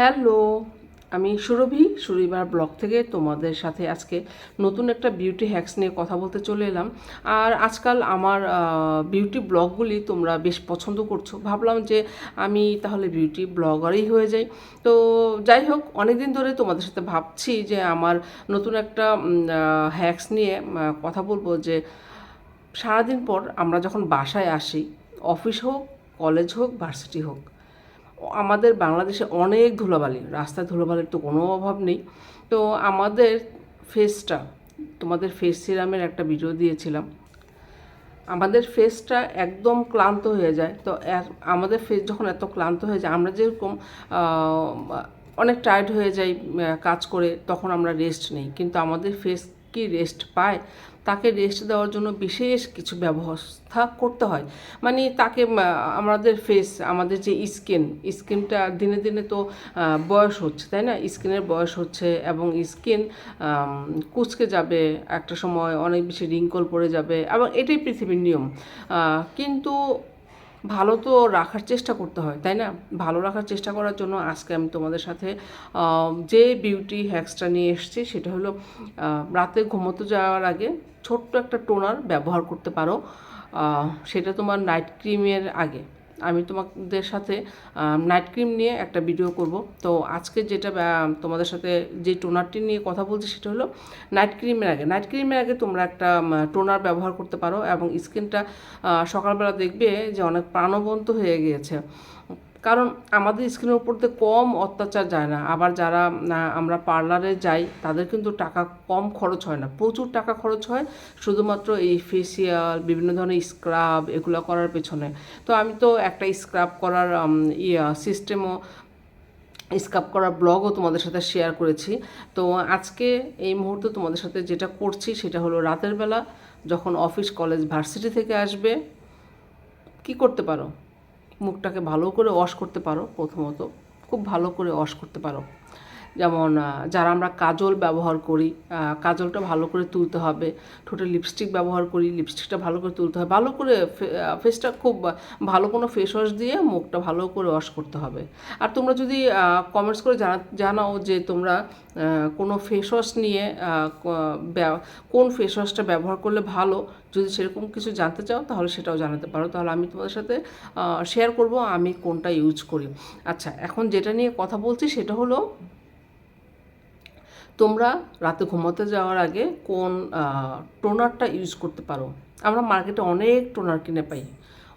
Hello, আমি সুরভি সুরিবার blog থেকে তোমাদের সাথে আজকে নতুন একটা বিউটি হ্যাক্স নিয়ে কথা বলতে চলে এলাম। আর আজকাল আমার বিউটি ব্লগগুলি তোমরা বেশ পছন্দ করছ। ভাবলাম যে আমি তাহলে বিউটি ব্লগারই হয়ে যাই। তো যাই হোক অনেক দিন ধরে তোমাদের সাথে ভাবছি যে আমার নতুন একটা হ্যাক্স নিয়ে কথা বলব যে সারাদিন পর আমরা যখন বাসায় আসি অফিস হোক কলেজ হোক ভার্সিটি হোক আমাদের বাংলাদেশে অনেক ধুলাবালি, রাস্তায় ধুলাবালির তো কোনো অভাব নেই। তো আমাদের ফেসটা তোমাদের ফেস সিরামের একটা ভিডিও দিয়েছিলাম। আমাদের ফেসটা একদম ক্লান্ত হয়ে যায়। তো আমাদের ফেস যখন এত ক্লান্ত হয়ে যায়, আমরা যেরকম অনেক টায়ার্ড হয়ে যাই কাজ করে, তখন আমরা রেস্ট নেই। কিন্তু আমাদের ফেস কি রেস্ট পায়? তাকে রেস্ট দেওয়ার জন্য বিশেষ কিছু ব্যবস্থা করতে হয়। মানে তাকে আমাদের ফেস আমাদের যে স্কিন স্কিনটা দিনে দিনে তো বয়স হচ্ছে, তাই না? স্কিনের বয়স হচ্ছে এবং স্কিন কুচকে যাবে একটা সময়, অনেক বেশি রিঙ্কল পড়ে যাবে এবং এটাই পৃথিবীর নিয়ম। কিন্তু ভালো তো রাখার চেষ্টা করতে হয়, তাই না? ভালো রাখার চেষ্টা করার জন্য আজকে আমি তোমাদের সাথে যে বিউটি হ্যাক্সটা নিয়ে এসছি সেটা হলো রাতে ঘুমোতে যাওয়ার আগে ছোট্ট একটা টোনার ব্যবহার করতে পারো সেটা তোমার নাইট ক্রিমের আগে। আমি তোমাদের সাথে নাইট ক্রিম নিয়ে একটা ভিডিও করব। তো আজকে যেটা তোমাদের সাথে যে টোনারটি নিয়ে কথা বলছি সেটা হলো নাইট ক্রিমের আগে। নাইট ক্রিমের আগে তোমরা একটা টোনার ব্যবহার করতে পারো এবং স্কিনটা সকালবেলা দেখবে যে অনেক প্রাণবন্ত হয়ে গিয়েছে। কারণ আমাদের স্কিনের উপর দিয়ে কম অত্যাচার যায় না। আবার যারা আমরা পার্লারে যাই, তাদের কিন্তু টাকা কম খরচ হয় না। প্রচুর টাকা খরচ হয় শুধুমাত্র এই ফেসিয়াল বিভিন্ন ধরনের স্ক্রাব এগুলো করার পেছনে। তো আমি তো একটা স্ক্রাব করার ইয়া সিস্টেমও স্কাপ করার ব্লগও তোমাদের সাথে শেয়ার করেছি। তো আজকে এই মুহূর্তে তোমাদের সাথে যেটা করছি সেটা হলো রাতের বেলা যখন অফিস কলেজ ভার্সিটি থেকে আসবে, কি করতে পারো? মুখটাকে ভালো করে ওয়াশ করতে পারো প্রথমত। খুব ভালো করে ওয়াশ করতে পারো। যেমন যারা আমরা কাজল ব্যবহার করি কাজলটা ভালো করে তুলতে হবে, ঠোঁটে লিপস্টিক ব্যবহার করি লিপস্টিকটা ভালো করে তুলতে হবে, ভালো করে ফেসটা খুব ভালো কোনো ফেস ওয়াশ দিয়ে মুখটা ভালো করে ওয়াশ করতে হবে। আর তোমরা যদি কমেন্টস করে জানা, জানাও যে তোমরা কোনো ফেস ওয়াশ নিয়ে কোন ফেস ওয়াশটা ব্যবহার করলে ভালো, যদি সেরকম কিছু জানতে চাও তাহলে সেটাও জানাতে পারো। তাহলে আমি তোমাদের সাথে শেয়ার করব আমি কোনটা ইউজ করি। আচ্ছা এখন যেটা নিয়ে কথা বলছি সেটা হলো তোমরা রাতে ঘুমোতে যাওয়ার আগে কোন টোনারটা ইউজ করতে পারো। আমরা মার্কেটে অনেক টোনার কিনে পাই।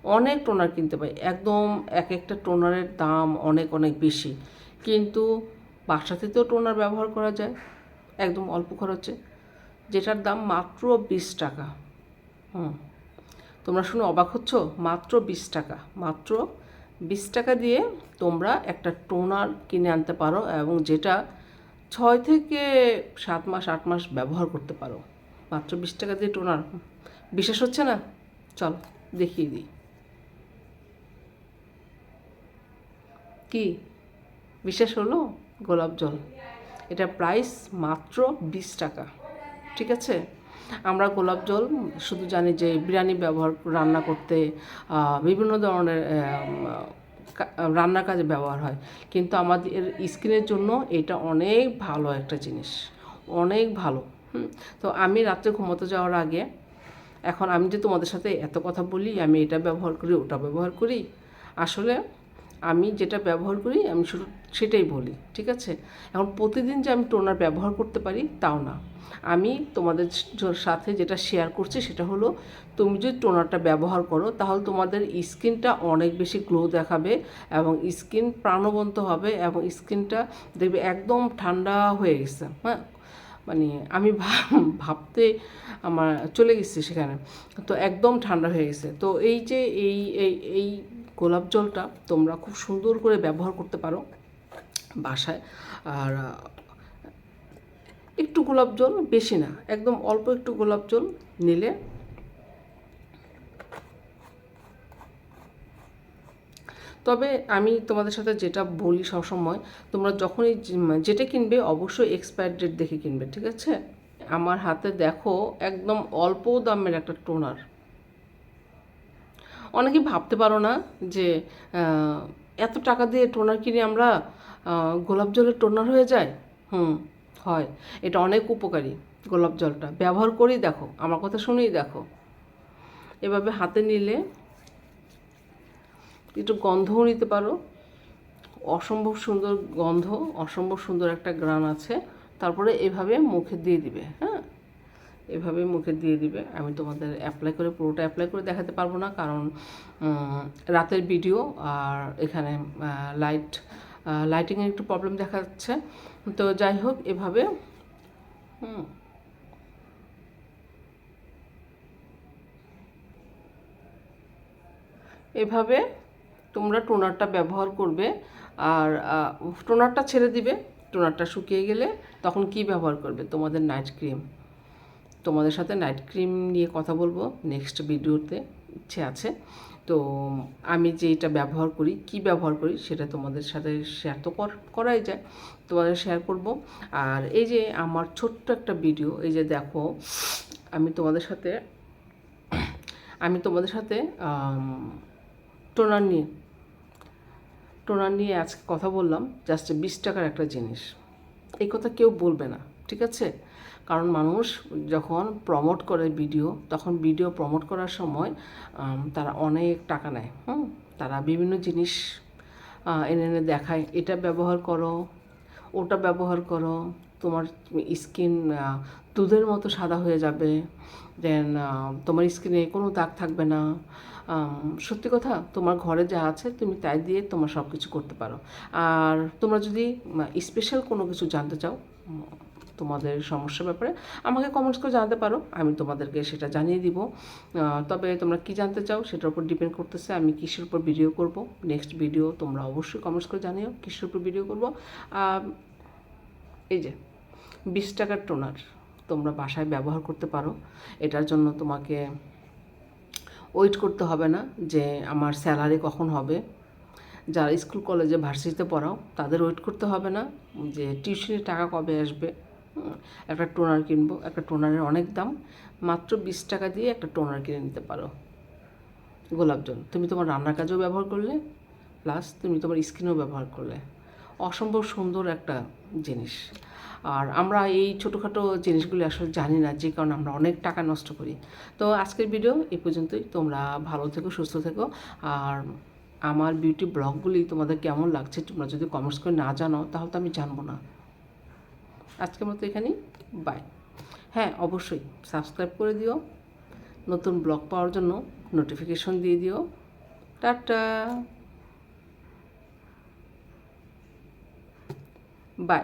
অনেক টোনার কিনতে পাই। একদম এক একটা টোনারের দাম অনেক অনেক বেশি। কিন্তু বাসাতেও টোনার ব্যবহার করা যায়। একদম অল্প খরচে। যেটার দাম মাত্র বিশ টাকা। হুম। তোমরা শুনে অবাক হচ্ছ? মাত্র বিশ টাকা। মাত্র বিশ টাকা দিয়ে তোমরা একটা টোনার কিনে আনতে পারো এবং যেটা ছয় থেকে সাত মাস, আট মাস ব্যবহার করতে পারো। মাত্র বিশ টাকা দিয়ে টোনার। বিশ্বাস হচ্ছে না? চল, দেখিয়ে দিই। কি? বিশ্বাস হলো? গোলাপ জল। এটা প্রাইস মাত্র বিশ টাকা। ঠিক আছে? আমরা গোলাপ জল শুধু জানি যে বিরিয়ানি ব্যবহার, রান্না করতে বিভিন্ন ধরনের রান্নার কাজে ব্যবহার হয়। কিন্তু আমাদের স্কিনের জন্য এটা অনেক ভালো একটা জিনিস। অনেক ভালো। তো আমি রাত্রে ঘুমোতে যাওয়ার আগে, এখন আমি যে তোমাদের সাথে এত কথা বলি, আমি এটা ব্যবহার করি, ওটা ব্যবহার করি, আসলে আমি যেটা ব্যবহার করি, আমি শুধু সেটাই বলি, ঠিক আছে? এখন প্রতিদিন যে আমি টোনার ব্যবহার করতে পারি, তাও না। আমি তোমাদের সাথে যেটা শেয়ার করছি সেটা হলো, তুমি যদি টোনারটা ব্যবহার করো, তাহলে তোমাদের স্কিনটা অনেক বেশি গ্লো দেখাবে এবং স্কিন প্রাণবন্ত হবে এবং স্কিনটা দেখবে একদম ঠান্ডা হয়ে গেছে। হ্যাঁ? মানে আমি ভাবতে আমার চলে গেছি সেখানে। তো একদম ঠান্ডা হয়ে গেছে। তো এই যে এই এই গোলাপ জলটা তোমরা খুব সুন্দর করে ব্যবহার করতে পারো বাসায়। আর, একটু গোলাপ জল বেশি না, একদম অল্প একটু গোলাপ জল নিলে তবে আমি তোমাদের সাথে যেটা বলি সবসময়, তোমরা যখনই যেটা কিনবে অবশ্যই এক্সপায়ার ডেট দেখে কিনবে, ঠিক আছে? আমার হাতে দেখো একদম অল্প দামের একটা টোনার। অনেকে ভাবতে পারো না যে এত টাকা দিয়ে টোনার কিনে আমরা গোলাপ জলের টোনার হয়ে যায় হুম, হয়। এটা অনেক উপকারী গোলাপ জলটা। ব্যবহার করেই দেখো, আমার কথা শুনেই দেখো। এভাবে হাতে নিলে একটু গন্ধও নিতে পারো। অসম্ভব সুন্দর গন্ধ, অসম্ভব সুন্দর একটা গ্রান আছে। তারপরে এভাবে মুখে দিয়ে দিবে হ্যাঁ? এভাবে মুখে দিয়ে দিবে। আমি তোমাদের অ্যাপ্লাই করে, পুরোটা অ্যাপ্লাই করে দেখাতে পারব না কারণ রাতের ভিডিও আর এখানে লাইট লাইটিংয়ের একটু প্রবলেম দেখা যাচ্ছে তো যাই হোক, এভাবে এভাবে তোমরা টোনারটা ব্যবহার করবে আর টোনারটা ছেড়ে দিবে। টোনারটা শুকিয়ে গেলে তখন কি ব্যবহার করবে? তোমাদের নাইট ক্রিম তোমাদের সাথে নাইট ক্রিম নিয়ে কথা বলব নেক্সট ভিডিওতে ইচ্ছে আছে। তো আমি যেটা ব্যবহার করি, কি ব্যবহার করি সেটা তোমাদের সাথে শেয়ার তো কর- করাই যায়। তোমাদের শেয়ার করব। আর এই যে আমার ছোট্ট একটা ভিডিও এই যে দেখো, আমি তোমাদের সাথে, আমি তোমাদের সাথে টোনার নিয়ে টোনার নিয়ে আজকে কথা বললাম জাস্ট বিশ টাকার একটা জিনিস। এই কথা কেউ বলবে না। ঠিক আছে? কারণ মানুষ যখন প্রমোট করে ভিডিও তখন ভিডিও প্রমোট করার সময় তারা অনেক টাকা নেয়। হুম? তারা বিভিন্ন জিনিস এনে এনে দেখায়। এটা ব্যবহার করো, ওটা ব্যবহার করো, তোমার স্কিন দুধের মতো সাদা হয়ে যাবে। দেন তোমার স্কিনে কোনো দাগ থাকবে না। সত্যি কথা, তোমার ঘরে যা আছে, তুমি তাই দিয়ে তোমার সব কিছু করতে পারো। আর তোমরা যদি স্পেশাল কোনো কিছু জানতে চাও তোমাদের সমস্যার ব্যাপারে আমাকে কমেন্টস করে জানাতে পারো। আমি তোমাদেরকে সেটা জানিয়ে দিব। তবে তোমরা কি জানতে চাও সেটার উপর ডিপেন্ড করতেছে। আমি কিসের উপর ভিডিও করব? নেক্সট ভিডিও তোমরা অবশ্যই কমেন্টস করে জানিও কিসের উপর ভিডিও করব। এই যে, বিশ টাকার টোনার তোমরা বাসায় ব্যবহার করতে পারো। এটার জন্য তোমাকে ওয়েট করতে হবে না যে আমার স্যালারি কখন হবে। যারা স্কুল কলেজে ভার্সিটিতে পড়াও, তাদের ওয়েট করতে হবে না যে টিউশনের টাকা কবে আসবে। একটা টোনার কিনবো, একটা টোনারের অনেক দাম, মাত্র বিশ টাকা দিয়ে একটা টোনার কিনে নিতে পারো। গোলাপ তুমি তোমার রান্নার কাজেও ব্যবহার করলে প্লাস তুমি তোমার স্কিনেও ব্যবহার করলে। অসম্ভব সুন্দর একটা জিনিস। আর আমরা এই ছোটোখাটো জিনিসগুলো আসলে জানি না, যে কারণে আমরা অনেক টাকা নষ্ট করি। তো আজকের ভিডিও এই পর্যন্তই। তোমরা ভালো থেকো, সুস্থ থেকো। আর আমার বিউটি ব্লগগুলি তোমাদের কেমন লাগছে, তোমরা যদি কমেন্টস করে না জানো তাহলে তো আমি জানব না। আজকের মতো এখানেই। বাই হ্যাঁ অবশ্যই সাবস্ক্রাইব করে দিও। নতুন ব্লগ পাওয়ার জন্য নোটিফিকেশন দিয়ে দিও। টাটা। বাই